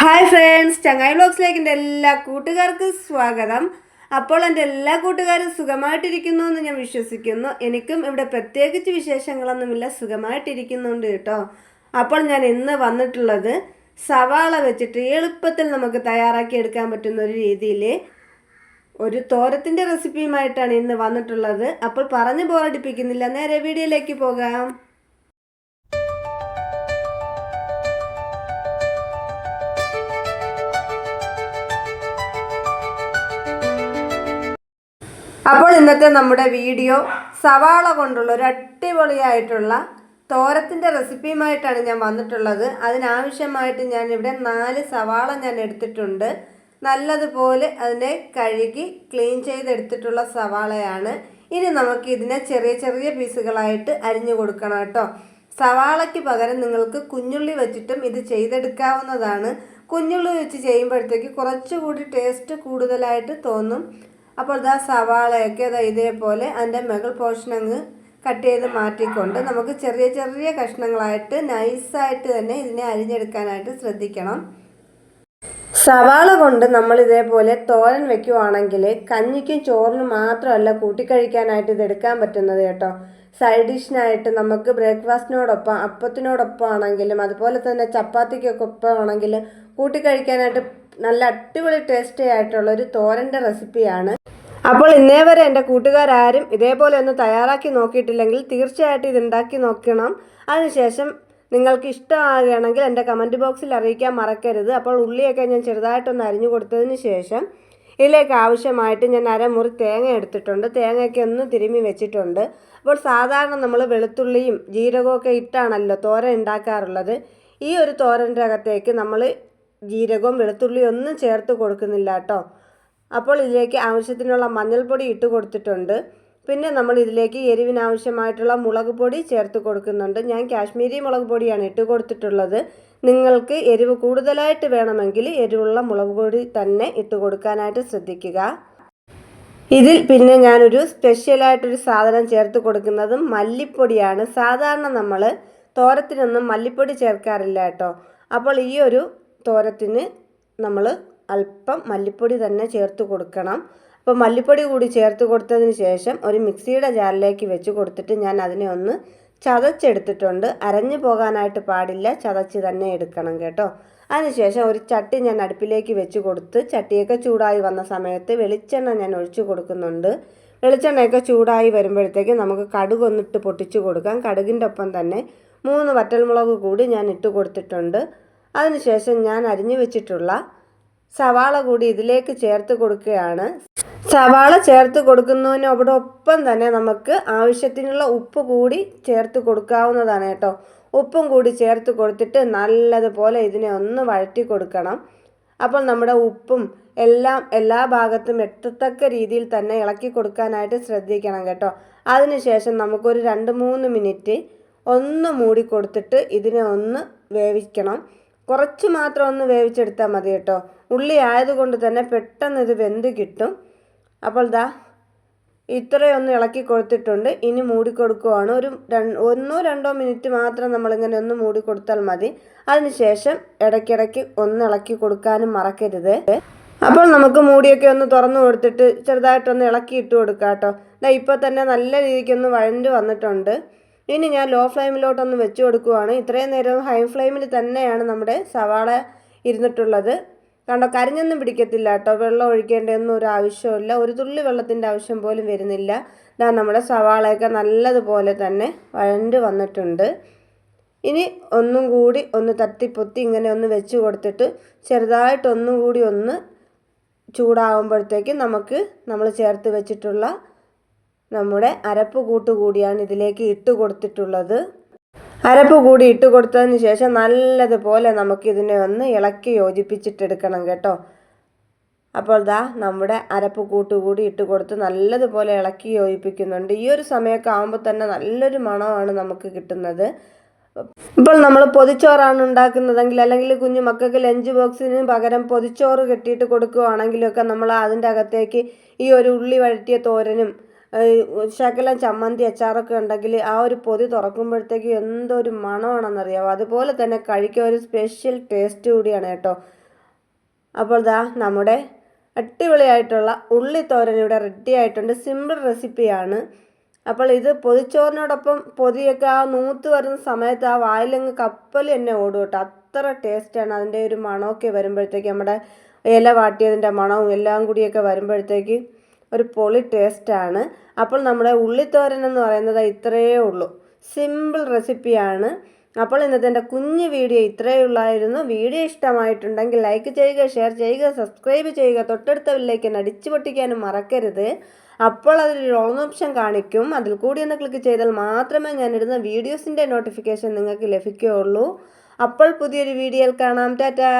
Hi friends ചങ്ങായി ബ്ലോഗ്സിലേക്ക് എന്റെ എല്ലാ കൂട്ടുകാർക്കും സ്വാഗതം. അപ്പോൾ എന്റെ എല്ലാ കൂട്ടുകാരും സുഖമായിട്ടിരിക്കുന്നു എന്ന് ഞാൻ വിശ്വസിക്കുന്നു. എനിക്കും ഇവിടെ പ്രത്യേകിച്ച് വിശേഷങ്ങളൊന്നുമില്ല സുഖമായിട്ടിരിക്കുന്നുണ്ട് കേട്ടോ. അപ്പോൾ ഞാൻ ഇന്ന് വന്നിട്ടുള്ളത് സവാള വെച്ചിട്ട് എളുപ്പത്തിൽ നമുക്ക് തയ്യാറാക്കി എടുക്കാൻ പറ്റുന്ന ഒരു രീതിയിൽ ഒരു തോരത്തിന്റെ റെസിപ്പിയുമായിട്ടാണ് ഇന്ന് വന്നിട്ടുള്ളത്. അപ്പോൾ പറഞ്ഞ് ബോറടിപ്പിക്കുന്നില്ല നേരെ വീഡിയോയിലേക്ക് പോകാം. അപ്പോൾ ഇന്നത്തെ നമ്മുടെ വീഡിയോ സവാള കൊണ്ടുള്ള ഒരു അടിപൊളിയായിട്ടുള്ള തോരത്തിന്റെ റെസിപ്പിയുമായിട്ടാണ് ഞാൻ വന്നിട്ടുള്ളത്. അതിനാവശ്യമായിട്ട് ഞാൻ ഇവിടെ നാല് സവാള ഞാൻ എടുത്തിട്ടുണ്ട്. നല്ലതുപോലെ അതിനെ കഴുകി ക്ലീൻ ചെയ്തെടുത്തിട്ടുള്ള സവാളയാണ്. ഇനി നമുക്ക് ഇതിനെ ചെറിയ ചെറിയ പീസുകളായിട്ട് അരിഞ്ഞു കൊടുക്കണം കേട്ടോ. സവാളയ്ക്ക് പകരം നിങ്ങൾക്ക് കുഞ്ഞുള്ളി വെച്ചിട്ടും ഇത് ചെയ്തെടുക്കാവുന്നതാണ്. കുഞ്ഞുള്ളി വെച്ച് ചെയ്യുമ്പോഴത്തേക്ക് കുറച്ചുകൂടി ടേസ്റ്റ് കൂടുതലായിട്ട് തോന്നും. അപ്പോൾ ഇതാ സവാളയൊക്കെ ഇതാ ഇതേപോലെ അതിന്റെ മുകൾ പോർഷൻ അങ്ങ് കട്ട് ചെയ്ത് മാറ്റിക്കൊണ്ട് നമുക്ക് ചെറിയ ചെറിയ കഷ്ണങ്ങളായിട്ട് നൈസായിട്ട് തന്നെ ഇതിനെ അരിഞ്ഞെടുക്കാനായിട്ട് ശ്രദ്ധിക്കണം. സവാള കൊണ്ട് നമ്മൾ ഇതേപോലെ തോരൻ വെക്കുവാണെങ്കിൽ കഞ്ഞിക്കും ചോറിനും മാത്രമല്ല കൂട്ടിക്കഴിക്കാനായിട്ട് ഇത് എടുക്കാൻ പറ്റുന്നത് കേട്ടോ. സൈഡ് ഡിഷിനായിട്ട് നമുക്ക് ബ്രേക്ക്ഫാസ്റ്റിനോടൊപ്പം അപ്പത്തിനോടൊപ്പം ആണെങ്കിലും അതുപോലെ തന്നെ ചപ്പാത്തിക്കൊക്കെ ഒപ്പം ആണെങ്കിൽ കൂട്ടിക്കഴിക്കാനായിട്ട് നല്ല അടിപൊളി ടേസ്റ്റി ആയിട്ടുള്ള ഒരു തോരന്റെ റെസിപ്പിയാണ് അപ്പോൾ ഇന്നേ വരെ എന്റെ കൂട്ടുകാരും ഇതേപോലെ ഒന്ന് തയ്യാറാക്കി നോക്കിയിട്ടില്ലെങ്കിൽ തീർച്ചയായിട്ടും ഇതുണ്ടാക്കി നോക്കണം. അതിനുശേഷം നിങ്ങൾക്ക് ഇഷ്ടമാകുകയാണെങ്കിൽ എന്റെ കമന്റ് ബോക്സിൽ അറിയിക്കാൻ മറക്കരുത്. അപ്പോൾ ഉള്ളിയൊക്കെ ഞാൻ ചെറുതായിട്ടൊന്ന് അരിഞ്ഞു കൊടുത്തതിന് ശേഷം ഇതിലേക്ക് ആവശ്യമായിട്ട് ഞാൻ അരമുറി തേങ്ങ എടുത്തിട്ടുണ്ട്. തേങ്ങയൊക്കെ ഒന്ന് തിരുമ്മി വെച്ചിട്ടുണ്ട്. അപ്പോൾ സാധാരണ നമ്മൾ വെളുത്തുള്ളിയും ജീരകവും ഒക്കെ ഇട്ടാണല്ലോ തോരൻ ഉണ്ടാക്കാറുള്ളത്. ഈ ഒരു തോരന്റെ അകത്തേക്ക് നമ്മൾ ജീരകവും വെളുത്തുള്ളിയും ഒന്നും ചേർത്ത് കൊടുക്കുന്നില്ല കേട്ടോ. അപ്പോൾ ഇതിലേക്ക് ആവശ്യത്തിനുള്ള മഞ്ഞൾപ്പൊടി ഇട്ട് കൊടുത്തിട്ടുണ്ട്. പിന്നെ നമ്മൾ ഇതിലേക്ക് എരിവിനാവശ്യമായിട്ടുള്ള മുളക് പൊടി ചേർത്ത് കൊടുക്കുന്നുണ്ട്. ഞാൻ കാശ്മീരി മുളക് പൊടിയാണ് ഇട്ട് കൊടുത്തിട്ടുള്ളത്. നിങ്ങൾക്ക് എരിവ് കൂടുതലായിട്ട് വേണമെങ്കിൽ എരിവുള്ള മുളക് പൊടി തന്നെ ഇട്ട് കൊടുക്കാനായിട്ട് ശ്രദ്ധിക്കുക. ഇതിൽ പിന്നെ ഞാനൊരു സ്പെഷ്യലായിട്ടൊരു സാധനം ചേർത്ത് കൊടുക്കുന്നത് മല്ലിപ്പൊടിയാണ്. സാധാരണ നമ്മൾ തോരത്തിനൊന്നും മല്ലിപ്പൊടി ചേർക്കാറില്ല കേട്ടോ. അപ്പോൾ ഈ ഒരു തോരത്തിന് നമ്മൾ അല്പം മല്ലിപ്പൊടി തന്നെ ചേർത്ത് കൊടുക്കണം. അപ്പോൾ മല്ലിപ്പൊടി കൂടി ചേർത്ത് കൊടുത്തതിന് ശേഷം ഒരു മിക്സിയുടെ ജാറിലേക്ക് വെച്ച് കൊടുത്തിട്ട് ഞാൻ അതിനെ ഒന്ന് ചതച്ചെടുത്തിട്ടുണ്ട്. അരഞ്ഞു പോകാനായിട്ട് പാടില്ല. ചതച്ച് തന്നെ എടുക്കണം കേട്ടോ. അതിനുശേഷം ഒരു ചട്ടി ഞാൻ അടുപ്പിലേക്ക് വെച്ച് കൊടുത്ത് ചട്ടിയൊക്കെ ചൂടായി വന്ന സമയത്ത് വെളിച്ചെണ്ണ ഞാൻ ഒഴിച്ചു കൊടുക്കുന്നുണ്ട്. വെളിച്ചെണ്ണയൊക്കെ ചൂടായി വരുമ്പോഴത്തേക്ക് നമുക്ക് കടുക് ഒന്നിട്ട് പൊട്ടിച്ചു കൊടുക്കാം. കടുകിന്റെ ഒപ്പം തന്നെ മൂന്ന് വറ്റൽമുളക് കൂടി ഞാൻ ഇട്ട് കൊടുത്തിട്ടുണ്ട്. അതിനുശേഷം ഞാൻ അരിഞ്ഞു വെച്ചിട്ടുള്ള സവാള കൂടി ഇതിലേക്ക് ചേർത്ത് കൊടുക്കുകയാണ്. സവാള ചേർത്ത് കൊടുക്കുന്നതിനോടൊപ്പം തന്നെ നമുക്ക് ആവശ്യത്തിനുള്ള ഉപ്പ് കൂടി ചേർത്ത് കൊടുക്കാവുന്നതാണ് കേട്ടോ. ഉപ്പും കൂടി ചേർത്ത് കൊടുത്തിട്ട് നല്ലതുപോലെ ഇതിനെ ഒന്ന് വഴറ്റി കൊടുക്കണം. അപ്പോൾ നമ്മുടെ ഉപ്പും എല്ലാം എല്ലാ ഭാഗത്തും എത്തത്തക്ക രീതിയിൽ തന്നെ ഇളക്കി കൊടുക്കാനായിട്ട് ശ്രദ്ധിക്കണം കേട്ടോ. അതിനുശേഷം നമുക്കൊരു രണ്ട് മൂന്ന് മിനിറ്റ് ഒന്ന് മൂടി കൊടുത്തിട്ട് ഇതിനെ ഒന്ന് വേവിക്കണം. കുറച്ച് മാത്രം ഒന്ന് വേവിച്ചെടുത്താൽ മതി കേട്ടോ. ഉള്ളി ആയതുകൊണ്ട് തന്നെ പെട്ടെന്ന് ഇത് വെന്ത് കിട്ടും. അപ്പോൾ ദാ ഇത്രയൊന്ന് ഇളക്കി കൊടുത്തിട്ടുണ്ട്. ഇനി മൂടിക്കൊടുക്കുവാണ് ഒരു ഒന്നോ രണ്ടോ മിനിറ്റ് മാത്രം നമ്മളിങ്ങനെ ഒന്ന് മൂടി കൊടുത്താൽ മതി. അതിനുശേഷം ഇടയ്ക്കിടയ്ക്ക് ഒന്ന് ഇളക്കി കൊടുക്കാനും മറക്കരുത്. അപ്പോൾ നമുക്ക് മൂടിയൊക്കെ ഒന്ന് തുറന്നു കൊടുത്തിട്ട് ചെറുതായിട്ടൊന്ന് ഇളക്കി ഇട്ട് കൊടുക്കാം കേട്ടോ. ഇതാ ഇപ്പോൾ തന്നെ നല്ല രീതിക്കൊന്ന് വഴണ്ട് വന്നിട്ടുണ്ട്. ഇനി ഞാൻ ലോ ഫ്ലെയിമിലോട്ടൊന്ന് വെച്ച് കൊടുക്കുവാണ്. ഇത്രയും നേരം ഹൈ ഫ്ലെയിമിൽ തന്നെയാണ് നമ്മുടെ സവാള ഇരുന്നിട്ടുള്ളത്. കണ്ടോ കരിഞ്ഞൊന്നും പിടിക്കത്തില്ല കേട്ടോ. വെള്ളം ഒഴിക്കേണ്ടതൊന്നും ഒരു ആവശ്യമില്ല ഒരു തുള്ളി വെള്ളത്തിന്റെ ആവശ്യം പോലും വരുന്നില്ല. ഇതാ നമ്മുടെ സവാളയൊക്കെ നല്ലതുപോലെ തന്നെ വഴണ്ട് വന്നിട്ടുണ്ട്. ഇനി ഒന്നും കൂടി ഒന്ന് തട്ടിപ്പൊത്തി ഇങ്ങനെ ഒന്ന് വെച്ച് കൊടുത്തിട്ട് ചെറുതായിട്ടൊന്നും കൂടി ഒന്ന് ചൂടാകുമ്പോഴത്തേക്കും നമുക്ക് നമ്മൾ ചേർത്ത് വെച്ചിട്ടുള്ള നമ്മുടെ അരപ്പ് കൂട്ട് കൂടിയാണ് ഇതിലേക്ക് ഇട്ട് കൊടുത്തിട്ടുള്ളത്. അരപ്പ് കൂടി ഇട്ട് കൊടുത്തതിന് ശേഷം നല്ലതുപോലെ നമുക്കിതിനെ ഒന്ന് ഇളക്കി യോജിപ്പിച്ചിട്ടെടുക്കണം കേട്ടോ. അപ്പോൾ ദാ നമ്മുടെ അരപ്പ് കൂട്ട് കൂടി ഇട്ട് കൊടുത്ത് നല്ലതുപോലെ ഇളക്കി യോജിപ്പിക്കുന്നുണ്ട്. ഈ ഒരു സമയമൊക്കെ ആകുമ്പോൾ തന്നെ നല്ലൊരു മണമാണ് നമുക്ക് കിട്ടുന്നത്. ഇപ്പോൾ നമ്മൾ പൊതിച്ചോറാണ് ഉണ്ടാക്കുന്നതെങ്കിൽ അല്ലെങ്കിൽ കുഞ്ഞു മക്കൾക്ക് ലഞ്ച് ബോക്സിന് പകരം പൊതിച്ചോറ് കെട്ടിയിട്ട് കൊടുക്കുകയാണെങ്കിലൊക്കെ നമ്മൾ അതിന്റെ അകത്തേക്ക് ഈ ഒരു ഉള്ളി വഴറ്റിയ തോരനും ശകലം ചമ്മന്തി അച്ചാറൊക്കെ ഉണ്ടെങ്കിൽ ആ ഒരു പൊതി തുറക്കുമ്പോഴത്തേക്ക് എന്തൊരു മണമാണെന്നറിയാമോ അതുപോലെ തന്നെ കഴിക്കാൻ ഒരു സ്പെഷ്യൽ ടേസ്റ്റ് കൂടിയാണ് കേട്ടോ. അപ്പോൾ ദാ നമ്മുടെ അടിപൊളിയായിട്ടുള്ള ഉള്ളിത്തോരൻ ഇവിടെ റെഡി ആയിട്ടുണ്ട്. സിമ്പിൾ റെസിപ്പിയാണ് അപ്പോൾ ഇത് പൊതിച്ചോറിനോടൊപ്പം പൊതിയൊക്കെ ആ നൂത്ത് വരുന്ന സമയത്ത് ആ വായിലങ്ങ് കപ്പൽ തന്നെ ഓടും കേട്ടോ. അത്ര ടേസ്റ്റാണ് അതിന്റെ ഒരു മണമൊക്കെ വരുമ്പോഴത്തേക്ക് നമ്മുടെ ഇല വാട്ടിയതിന്റെ മണവും എല്ലാം കൂടിയൊക്കെ വരുമ്പോഴത്തേക്ക് ഒരു പൊളി ടേസ്റ്റാണ്. അപ്പോൾ നമ്മുടെ ഉള്ളിത്തോരൻ എന്ന് പറയുന്നത് ഇത്രയേ ഉള്ളൂ. സിമ്പിൾ റെസിപ്പിയാണ്. അപ്പോൾ ഇന്നത്തെ എന്റെ കുഞ്ഞു വീഡിയോ ഇത്രയേ ഉള്ളായിരുന്നു. വീഡിയോ ഇഷ്ടമായിട്ടുണ്ടെങ്കിൽ ലൈക്ക് ചെയ്യുക ഷെയർ ചെയ്യുക സബ്സ്ക്രൈബ് ചെയ്യുക. തൊട്ടടുത്ത വില്ലേക്ക് അടിച്ചു പൊട്ടിക്കാനും മറക്കരുത്. അപ്പോൾ അതിലൊരു ഓൺ ഓപ്ഷൻ കാണിക്കും. അതിൽ കൂടി ഒന്ന് ക്ലിക്ക് ചെയ്താൽ മാത്രമേ ഞാനിടുന്ന വീഡിയോസിന്റെ നോട്ടിഫിക്കേഷൻ നിങ്ങൾക്ക് ലഭിക്കുകയുള്ളൂ. അപ്പോൾ പുതിയൊരു വീഡിയോയിൽ കാണാം. ടാറ്റാ!